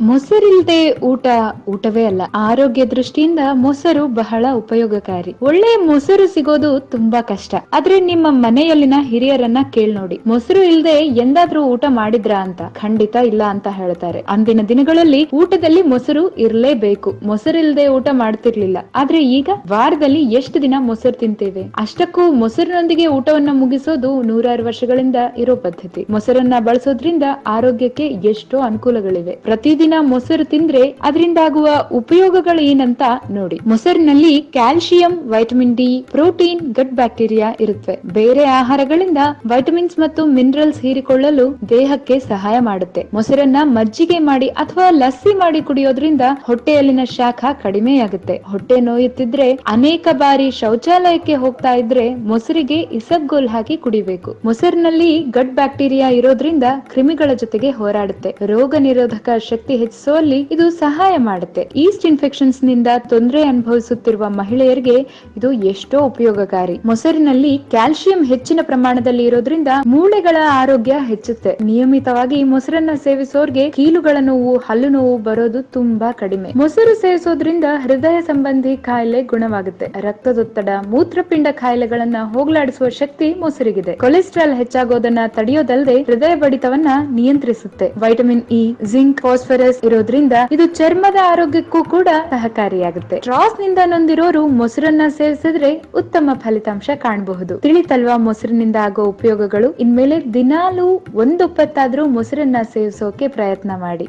ಮೊಸರಿಲ್ದೆ ಊಟ, ಊಟವೇ ಅಲ್ಲ, ಆರೋಗ್ಯ ದೃಷ್ಟಿಯಿಂದ ಮೊಸರು ಬಹಳ ಉಪಯೋಗಕಾರಿ. ಒಳ್ಳೆ ಮೊಸರು ಸಿಗೋದು ತುಂಬಾ ಕಷ್ಟ. ಆದ್ರೆ ನಿಮ್ಮ ಮನೆಯಲ್ಲಿನ ಹಿರಿಯರನ್ನ ಕೇಳ್ ನೋಡಿ. ಮೊಸರು ಇಲ್ದೆ ಎಂದಾದ್ರೂ ಊಟ ಮಾಡಿದ್ರಾ ಅಂತ? ಖಂಡಿತ ಇಲ್ಲ ಅಂತ ಹೇಳ್ತಾರೆ. ಅಂದಿನ ದಿನಗಳಲ್ಲಿ ಊಟದಲ್ಲಿ ಮೊಸರು ಇರ್ಲೇಬೇಕು. ಮೊಸರಿಲ್ದೆ ಊಟ ಮಾಡ್ತಿರ್ಲಿಲ್ಲ. ಆದ್ರೆ ಈಗ ವಾರದಲ್ಲಿ ಎಷ್ಟು ದಿನ ಮೊಸರು ತಿಂತೇವೆ? ಅಷ್ಟಕ್ಕೂ ಮೊಸರಿನೊಂದಿಗೆ ಊಟವನ್ನ ಮುಗಿಸೋದು ನೂರಾರು ವರ್ಷಗಳಿಂದ ಇರೋ ಪದ್ಧತಿ. ಮೊಸರನ್ನ ಬಳಸೋದ್ರಿಂದ ಆರೋಗ್ಯಕ್ಕೆ ಎಷ್ಟೋ ಅನುಕೂಲಗಳಿವೆ. ಪ್ರತಿದಿನ ಮೊಸರು ತಿಂದ್ರೆ ಅದರಿಂದ ಆಗುವ ಉಪಯೋಗಗಳು ಏನಂತ ನೋಡಿ. ಮೊಸರಿನಲ್ಲಿ calcium vitamin D, protein, gut bacteria ಇರುತ್ತವೆ ಬೇರೆ ಆಹಾರಗಳಿಂದ ವೈಟಮಿನ್ಸ್ ಮತ್ತು ಮಿನರಲ್ಸ್ ಹೀರಿಕೊಳ್ಳಲು ದೇಹಕ್ಕೆ ಸಹಾಯ ಮಾಡುತ್ತೆ. ಮೊಸರನ್ನ ಮಜ್ಜಿಗೆ ಮಾಡಿ ಅಥವಾ ಲಸ್ಸಿ ಮಾಡಿ ಕುಡಿಯೋದ್ರಿಂದ ಹೊಟ್ಟೆಯಲ್ಲಿನ ಶಾಖ ಕಡಿಮೆಯಾಗುತ್ತೆ. ಹೊಟ್ಟೆ ನೋಯುತ್ತಿದ್ರೆ, ಅನೇಕ ಬಾರಿ ಶೌಚಾಲಯಕ್ಕೆ ಹೋಗ್ತಾ ಇದ್ರೆ ಮೊಸರಿಗೆ ಇಸಬ್ಗೋಲ್ ಹಾಕಿ ಕುಡಿಬೇಕು. ಮೊಸರಿನಲ್ಲಿ ಗಟ್ ಬ್ಯಾಕ್ಟೀರಿಯಾ ಇರೋದ್ರಿಂದ ಕ್ರಿಮಿಗಳ ಜೊತೆಗೆ ಹೋರಾಡುತ್ತೆ. ರೋಗ ನಿರೋಧಕ ಶಕ್ತಿ ಹೆಚ್ಚಿಸುವಲ್ಲಿ ಇದು ಸಹಾಯ ಮಾಡುತ್ತೆ. ಈಸ್ಟ್ ಇನ್ಫೆಕ್ಷನ್ಸ್ನಿಂದ ತೊಂದರೆ ಅನುಭವಿಸುತ್ತಿರುವ ಮಹಿಳೆಯರಿಗೆ ಇದು ಎಷ್ಟೋ ಉಪಯೋಗಕಾರಿ. ಮೊಸರಿನಲ್ಲಿ ಕ್ಯಾಲ್ಸಿಯಂ ಹೆಚ್ಚಿನ ಪ್ರಮಾಣದಲ್ಲಿ ಇರೋದ್ರಿಂದ ಮೂಳೆಗಳ ಆರೋಗ್ಯ ಹೆಚ್ಚುತ್ತೆ. ನಿಯಮಿತವಾಗಿ ಮೊಸರನ್ನ ಸೇವಿಸೋರ್ಗೆ ಕೀಲುಗಳ ನೋವು, ಹಲ್ಲು ನೋವು ಬರೋದು ತುಂಬಾ ಕಡಿಮೆ. ಮೊಸರು ಸೇವಿಸೋದ್ರಿಂದ ಹೃದಯ ಸಂಬಂಧಿ ಕಾಯಿಲೆ ಗುಣವಾಗುತ್ತೆ. ರಕ್ತದೊತ್ತಡ, ಮೂತ್ರಪಿಂಡ ಕಾಯಿಲೆಗಳನ್ನ ಹೋಗಲಾಡಿಸುವ ಶಕ್ತಿ ಮೊಸರಿಗಿದೆ. ಕೊಲೆಸ್ಟ್ರಾಲ್ ಹೆಚ್ಚಾಗೋದನ್ನ ತಡೆಯೋದಲ್ಲದೆ ಹೃದಯ ಬಡಿತವನ್ನ ನಿಯಂತ್ರಿಸುತ್ತೆ. ವೈಟಮಿನ್ ಇ ಜಿಂಕ್ ಫಾಸ್ಫರಸ್ ಇರೋದ್ರಿಂದ ಇದು ಚರ್ಮದ ಆರೋಗ್ಯಕ್ಕೂ ಕೂಡ ಸಹಕಾರಿಯಾಗುತ್ತೆ. ಸ್ಟ್ರಾಸ್ನಿಂದ ನೊಂದಿರೋರು ಮೊಸರನ್ನ ಸೇವಿಸಿದ್ರೆ ಉತ್ತಮ ಫಲಿತಾಂಶ ಕಾಣಬಹುದು. ತಿಳಿತಲ್ವಾ ಮೊಸರಿನಿಂದ ಆಗೋ ಉಪಯೋಗಗಳು? ಇನ್ಮೇಲೆ ದಿನಾಲೂ ಒಂದೊಪ್ಪತ್ತಾದ್ರೂ ಮೊಸರನ್ನ ಸೇವಿಸೋಕೆ ಪ್ರಯತ್ನ ಮಾಡಿ.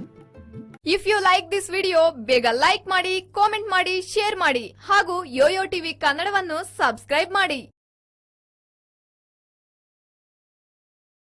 If you like this video ಬೇಗ ಲೈಕ್ ಮಾಡಿ ಕಾಮೆಂಟ್ ಮಾಡಿ ಶೇರ್ ಮಾಡಿ ಹಾಗೂ ಯೋಯೋ ಟಿವಿ ಕನ್ನಡವನ್ನು ಸಬ್ಸ್ಕ್ರೈಬ್ ಮಾಡಿ.